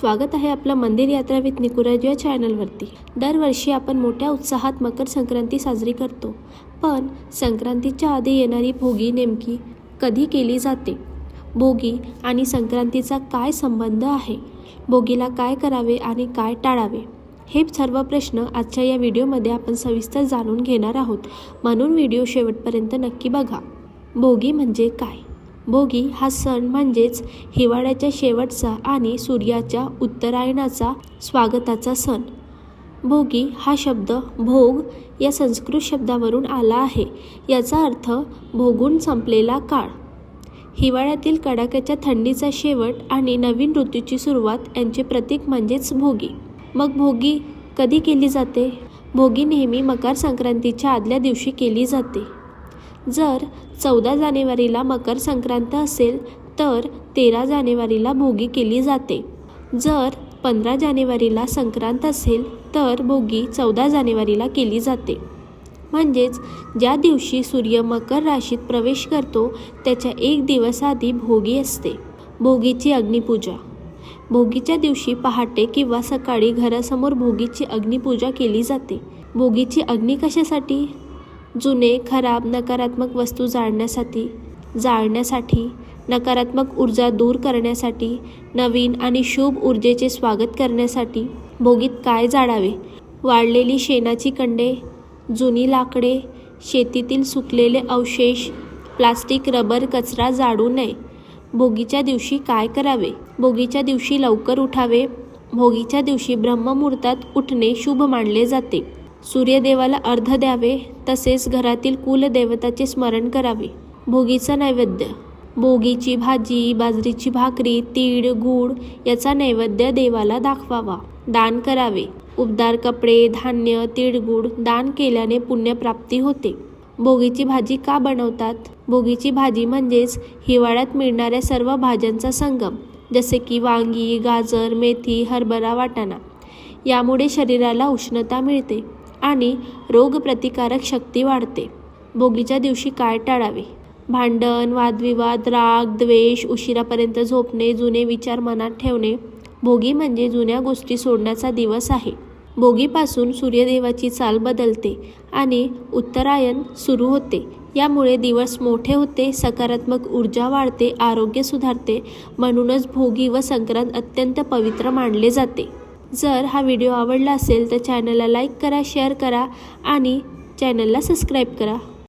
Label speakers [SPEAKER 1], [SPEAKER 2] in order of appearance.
[SPEAKER 1] स्वागत आहे आपलं मंदिर यात्रा विथ निकुराज या चॅनलवरती दरवर्षी आपण मोठ्या उत्साहात मकर संक्रांती साजरी करतो. पण संक्रांतीच्या आधी येणारी भोगी नेमकी कधी केली जाते? भोगी आणि संक्रांतीचा काय संबंध आहे? भोगीला काय करावे आणि काय टाळावे? हे सर्व प्रश्न आजच्या या व्हिडिओमध्ये आपण सविस्तर जाणून घेणार आहोत. म्हणून व्हिडिओ शेवटपर्यंत नक्की बघा. भोगी म्हणजे काय? भोगी हा सण म्हणजेच हिवाळ्याच्या शेवटचा आणि सूर्याच्या उत्तरायणाचा स्वागताचा सण. भोगी हा शब्द भोग या संस्कृत शब्दावरून आला आहे. याचा अर्थ भोगून संपलेला काळ. हिवाळ्यातील कडाक्याच्या थंडीचा शेवट आणि नवीन ऋतूची सुरुवात यांचे प्रतीक म्हणजेच भोगी. मग भोगी कधी केली जाते? भोगी नेहमी मकर संक्रांतीच्या आदल्या दिवशी केली जाते. जर चौदा जानेवारीला मकर संक्रांत असेल तर तेरा जानेवारीला भोगी केली जाते. जर पंधरा जानेवारीला संक्रांत असेल तर भोगी चौदा जानेवारीला केली जाते. म्हणजेच ज्या दिवशी सूर्य मकर राशीत प्रवेश करतो त्याच्या एक दिवस आधी भोगी असते. भोगीची अग्निपूजा. भोगीच्या दिवशी पहाटे किंवा सकाळी घरासमोर भोगीची अग्निपूजा केली जाते. भोगीची अग्नी कशासाठी? जुने खराब नकारात्मक वस्तू जाळण्यासाठी जाळण्यासाठी नकारात्मक ऊर्जा दूर करण्यासाठी नवीन आणि शुभ ऊर्जेचे स्वागत करण्यासाठी भोगीत काय जाळावे? वाळलेली शेणाची कंडे जुनी लाकडे शेतीतील सुकलेले अवशेष प्लास्टिक रबर कचरा जाळू नये. भोगीच्या दिवशी काय करावे? भोगीच्या दिवशी लवकर उठावे. भोगीच्या दिवशी ब्रह्ममुहूर्तात उठणे शुभ मानले जाते. सूर्यदेवाला अर्ध द्यावे तसेच घरातील कुलदेवताचे स्मरण करावे. भोगीचा नैवेद्य. भोगीची भाजी बाजरीची भाकरी तीळ गूळ याचा नैवेद्य देवाला दाखवावा. दान करावे. उबदार कपडे धान्य तिळगुळ दान केल्याने पुण्यप्राप्ती होते. भोगीची भाजी का बनवतात? भोगीची भाजी म्हणजेच हिवाळ्यात मिळणाऱ्या सर्व भाज्यांचा संगम जसे की वांगी गाजर मेथी हरभरा वाटाणा. यामुळे शरीराला उष्णता मिळते. आणि रोगप्रतिकारक शक्ती वाढते. भोगीच्या दिवशी काय टाळावे? भांडण वादविवाद राग द्वेष उशिरापर्यंत झोपणे जुने विचार मनात ठेवणे. भोगी म्हणजे जुन्या गोष्टी सोडण्याचा दिवस आहे. भोगीपासून सूर्यदेवाची चाल बदलते आणि उत्तरायण सुरू होते. यामुळे दिवस मोठे होते सकारात्मक ऊर्जा वाढते आरोग्य सुधारते. म्हणूनच भोगी व संक्रांत अत्यंत पवित्र मानले जाते. जर हा व्हिडिओ आवडला असेल तर चॅनलला लाईक करा शेअर करा आणि चॅनलला सबस्क्राईब करा.